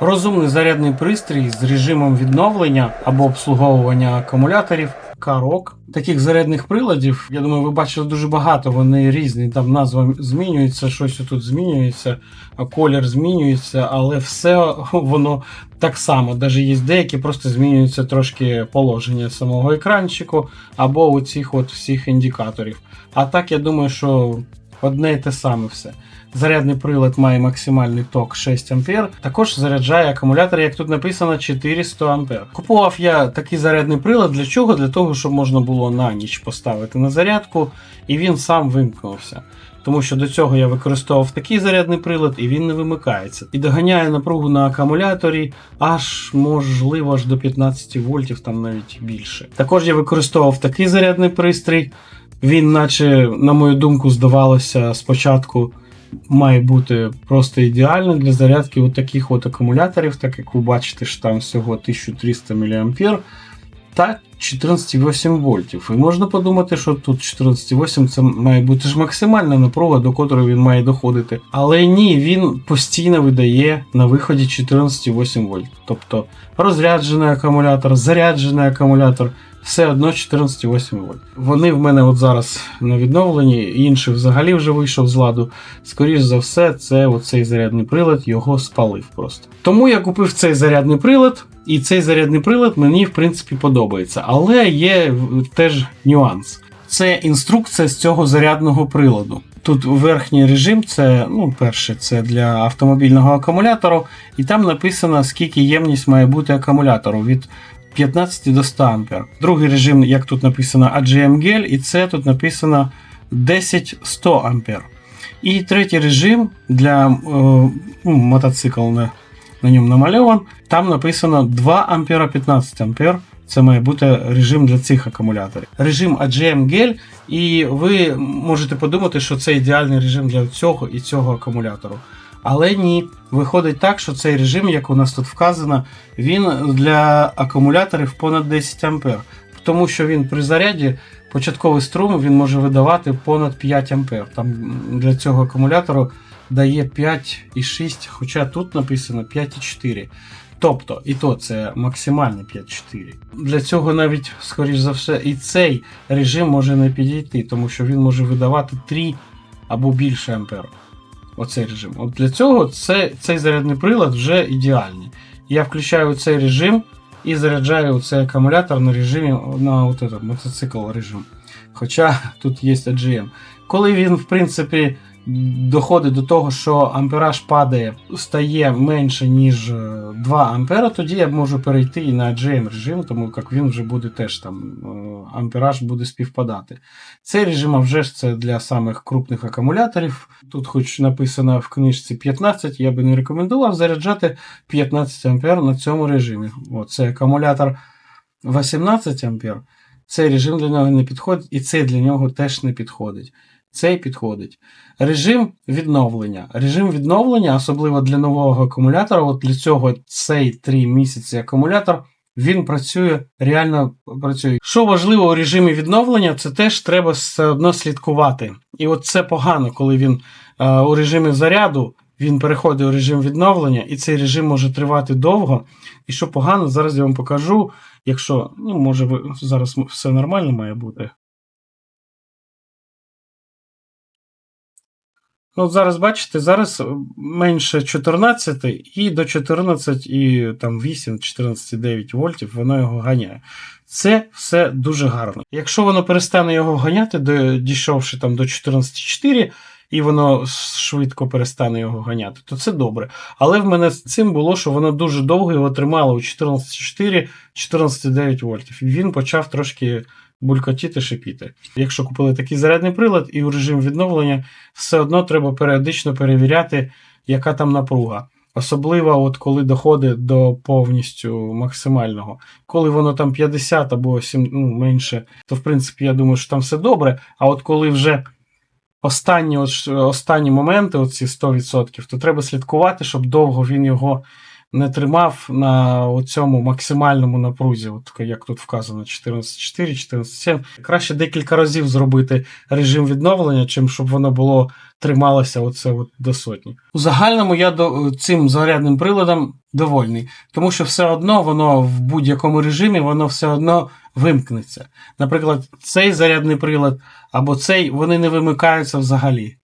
Розумний зарядний пристрій з режимом відновлення або обслуговування акумуляторів. Карок таких зарядних приладів, я думаю, ви бачили дуже багато. Вони різні. Там назва змінюється, щось тут змінюється, колір змінюється, але все воно так само. Навіть є деякі, просто змінюється трошки положення самого екранчику або у цих от всіх індикаторів. А так я думаю, що одне і те саме все. Зарядний прилад має максимальний ток 6 А. Також заряджає акумулятор, як тут написано, 400 А. Купував я такий зарядний прилад для чого? Для того, щоб можна було на ніч поставити на зарядку, і він сам вимкнувся. Тому що до цього я використовував такий зарядний прилад, і він не вимикається. І доганяє напругу на акумуляторі аж можливо аж до 15 вольтів, там навіть більше. Також я використовував такий зарядний пристрій. Він, наче, на мою думку, здавалося спочатку має бути просто ідеально для зарядки от таких от акумуляторів, так як ви бачите, що там всього 1300 мА та 14,8 вольтів. І можна подумати, що тут 14,8 це має бути ж максимальна напруга, до котрої він має доходити. Але ні, він постійно видає на виході 14,8 вольт. Тобто розряджений акумулятор, заряджений акумулятор. Все одно 14,8 вольт. Вони в мене от зараз на відновленні, інший взагалі вже вийшов з ладу. Скоріш за все, це оцей зарядний прилад його спалив просто. Тому я купив цей зарядний прилад, і цей зарядний прилад мені в принципі подобається. Але є теж нюанс. Це інструкція з цього зарядного приладу. Тут верхній режим, це ну, перше, це для автомобільного акумулятору, і там написано, скільки ємність має бути акумулятору від 15 до 100 А. Другий режим, як тут написано, AGM Gel, і це тут написано 10-100 А. І третій режим для е, ну, мотоцикл на, на ньому намальован. Там написано 2 А 15 А. Це має бути режим для цих акумуляторів. Режим AGM Gel, і ви можете подумати, що це ідеальний режим для цього і цього акумулятору. Але ні, виходить так, що цей режим, як у нас тут вказано, він для акумуляторів понад 10 А. Тому що він при заряді початковий струм він може видавати понад 5 А. Там для цього акумулятору дає 5,6, хоча тут написано 5,4. Тобто, і то це максимальний 5,4. Для цього навіть, скоріш за все, і цей режим може не підійти, тому що він може видавати 3 або більше ампер. Оцей режим. От для цього це, цей зарядний прилад вже ідеальний. Я включаю цей режим і заряджаю цей акумулятор на режимі на от этот, мотоцикл режим. Хоча тут є AGM. Коли він, в принципі, доходить до того, що ампераж падає, стає менше, ніж 2 ампера, тоді я можу перейти і на AGM режим, тому як він вже буде теж там ампераж буде співпадати. Цей режим, вже ж це для самих крупних акумуляторів. Тут, хоч написано в книжці 15, я би не рекомендував заряджати 15 ампер на цьому режимі. О, акумулятор 18 ампер. Цей режим для нього не підходить, і цей для нього теж не підходить. Цей підходить. Режим відновлення. Режим відновлення, особливо для нового акумулятора, от для цього цей 3 місяці акумулятор, він працює, реально працює. Що важливо у режимі відновлення, це теж треба все одно слідкувати. І от це погано, коли він е, у режимі заряду. Він переходить у режим відновлення, і цей режим може тривати довго. І що погано, зараз я вам покажу. Якщо, ну, може, зараз все нормально має бути. Ну, от зараз бачите, зараз менше 14 і до 14 і там 8, 14,9 вольтів воно його ганяє. Це все дуже гарно. Якщо воно перестане його ганяти, дійшовши там до 14,4, і воно швидко перестане його ганяти, то це добре. Але в мене з цим було, що воно дуже довго його тримало у 14,4, 14,9 вольтів. І він почав трошки булькотіти, шипіти. Якщо купили такий зарядний прилад і у режим відновлення, все одно треба періодично перевіряти, яка там напруга. Особливо, от коли доходить до повністю максимального. Коли воно там 50 або 7, ну, менше, то в принципі я думаю, що там все добре. А от коли вже останні останні моменти, оці 100%, то треба слідкувати, щоб довго він його не тримав на цьому максимальному напрузі, от як тут вказано, 14.4, 14.7. Краще декілька разів зробити режим відновлення, чим щоб воно було трималося оце от до сотні. У загальному я до цим зарядним приладом довольний, тому що все одно воно в будь-якому режимі воно все одно вимкнеться. Наприклад, цей зарядний прилад або цей вони не вимикаються взагалі.